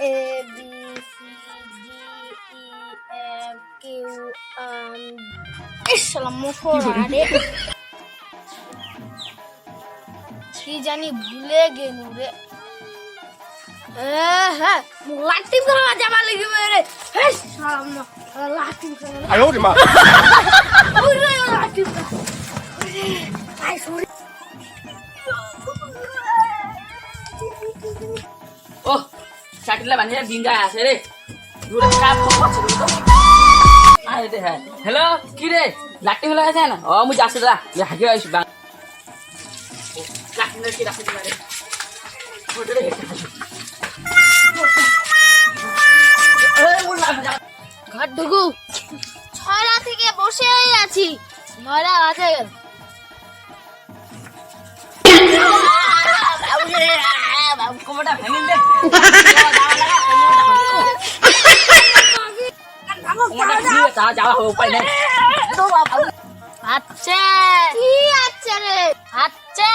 A B C D E F Q ইসলাম আরে কি জানি ভুলে গেলু রে। হ্যাঁ হ্যাঁ লাঠি ধরা যাবা লাগবে রে। হ্যাঁ সালাম না লাঠি ধরা চাটিলা বান্ধিলে ডিঙ্গাই আছে রে হেল্ল' কি ৰে লাটি হলে আছে না? অ মই যাচ্ছি দাদা। মই হাকি আহিছো বাং কি রাখি রে রে ঘর ঢুকু। ছয়টা থেকে বসেই আছি। নয়টা বাজে গেল কোমরটা ভেঙে দে। ভেঙে তা যাওয়া হবে উপায় নেই আচ্ছা কি আচ্ছা রে আচ্ছা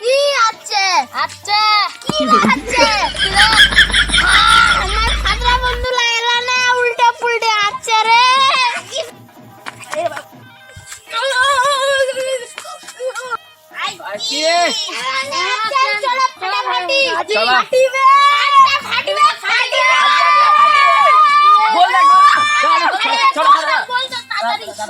কি আচ্ছা আচ্ছা কি আচ্ছা আমার খাতরা বন্ধু লাগলা না উল্টা পুল্টে আচ্ছা রে আর কি চলো ফাটাফাটি চলো। ফাটিবে ফাটিবে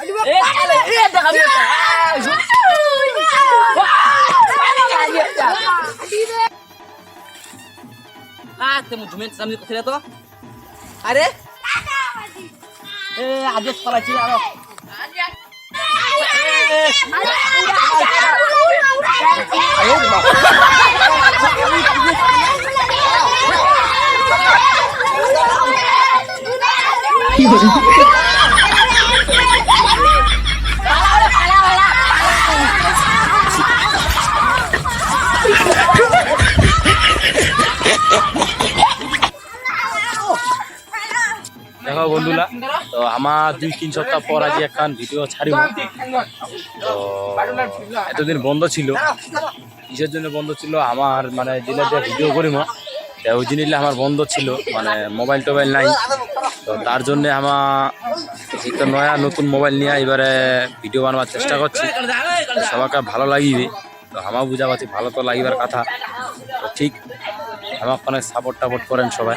ফাটিবে ফাটিবে বি কার ফাটিবে দেখো বন্ধুরা, তো আমার দুই তিন সপ্তাহ পর আজ একখান ভিডিও ছাড়িব। তো এতদিন বন্ধ ছিল, কিসের জন্য বন্ধ ছিল আমার মানে যেটা যে ভিডিও করিম ওই জিনিসটা আমার বন্ধ ছিল মানে মোবাইল টোবাইল নাই। তো তার জন্য আমার তো নয়া নতুন মোবাইল নিয়ে এবারে ভিডিও বানাবার চেষ্টা করছি। সবাইকে ভালো লাগিবে, তো আমার বুঝা পাচ্ছি ভালো তো লাগিবার কথা। তো ঠিক আমার অনেক সাপোর্ট টাপোর্ট করেন সবাই।